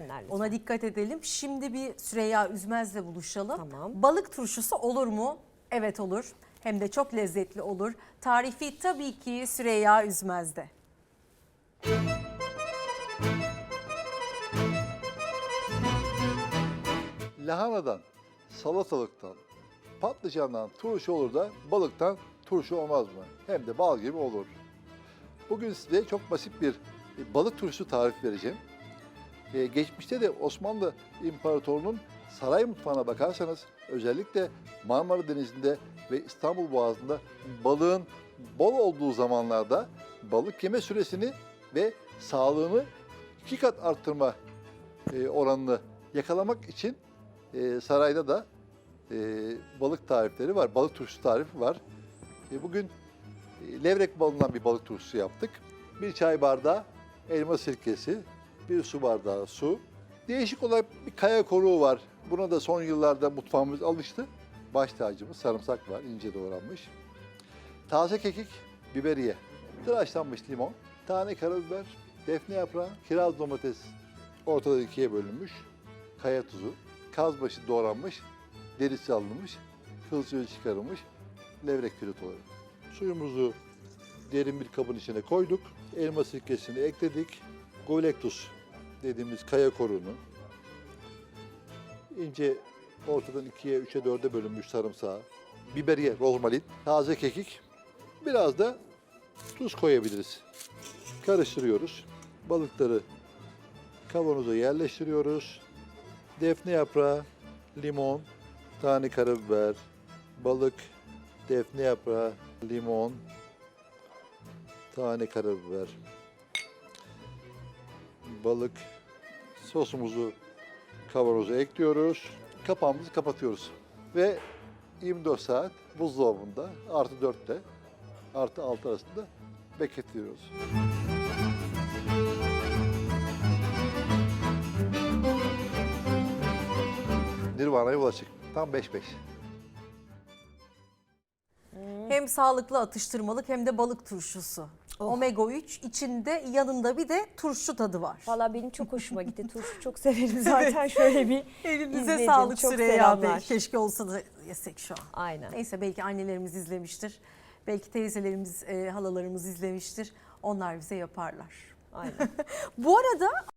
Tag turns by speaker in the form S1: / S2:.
S1: Lütfen.
S2: Ona dikkat edelim. Şimdi bir Süreyya Üzmez'le buluşalım.
S1: Tamam.
S2: Balık turşusu olur mu? Evet olur. Hem de çok lezzetli olur. Tarifi tabii ki Süreyya Üzmez'de.
S3: lahanadan, salatalıktan, patlıcandan turşu olur da balıktan turşu olmaz mı? Hem de bal gibi olur. Bugün size çok basit bir balık turşusu tarifi vereceğim. Ee, geçmişte de Osmanlı İmparatorluğu'nun saray mutfağına bakarsanız özellikle Marmara Denizi'nde ve İstanbul Boğazı'nda balığın bol olduğu zamanlarda balık yeme süresini ve sağlığını iki kat arttırma e, oranını yakalamak için e, sarayda da e, balık tarifleri var. Balık turşusu tarifi var. E, bugün e, levrek balından bir balık turşusu yaptık. Bir çay bardağı elma sirkesi, bir su bardağı su. Değişik olarak bir kaya koruğu var. Buna da son yıllarda mutfağımız alıştı. Baş tacımız sarımsak var, ince doğranmış. Taze kekik, biberiye, tıraşlanmış limon, tane karabiber, defne yaprağı, kiraz domates ortadan ikiye bölünmüş, kaya tuzu, kazbaşı doğranmış, derisi alınmış, kıl suyu çıkarılmış, levrek filotoları. Suyumuzu derin bir kabın içine koyduk. Elma sirkesini ekledik. Golektus dediğimiz kaya koruğunu ince ortadan ikiye, üçe, dörde bölünmüş sarımsağı, biberiye, rozmarin, taze kekik, biraz da tuz koyabiliriz. Karıştırıyoruz. Balıkları kavanoza yerleştiriyoruz. Defne yaprağı, limon, tane karabiber, balık, defne yaprağı, limon, tane karabiber, balık, sosumuzu kavanoza ekliyoruz. Kapağımızı kapatıyoruz. Ve 24 saat buzdolabında artı 4'te artı 6 arasında bekletiyoruz. Nirvana'ya ulaştık. Tam 5-5.
S2: Hem sağlıklı atıştırmalık hem de balık turşusu. Omega 3 içinde yanında bir de turşu tadı var.
S1: Valla benim çok hoşuma gitti. Turşu çok severim zaten. Şöyle bir
S2: Elinize
S1: izledim.
S2: sağlık
S1: Çok
S2: Süreyya Bey. Keşke olsa da yesek şu an.
S1: Aynen.
S2: Neyse belki annelerimiz izlemiştir. Belki teyzelerimiz, e, halalarımız izlemiştir. Onlar bize yaparlar.
S1: Aynen.
S2: Bu arada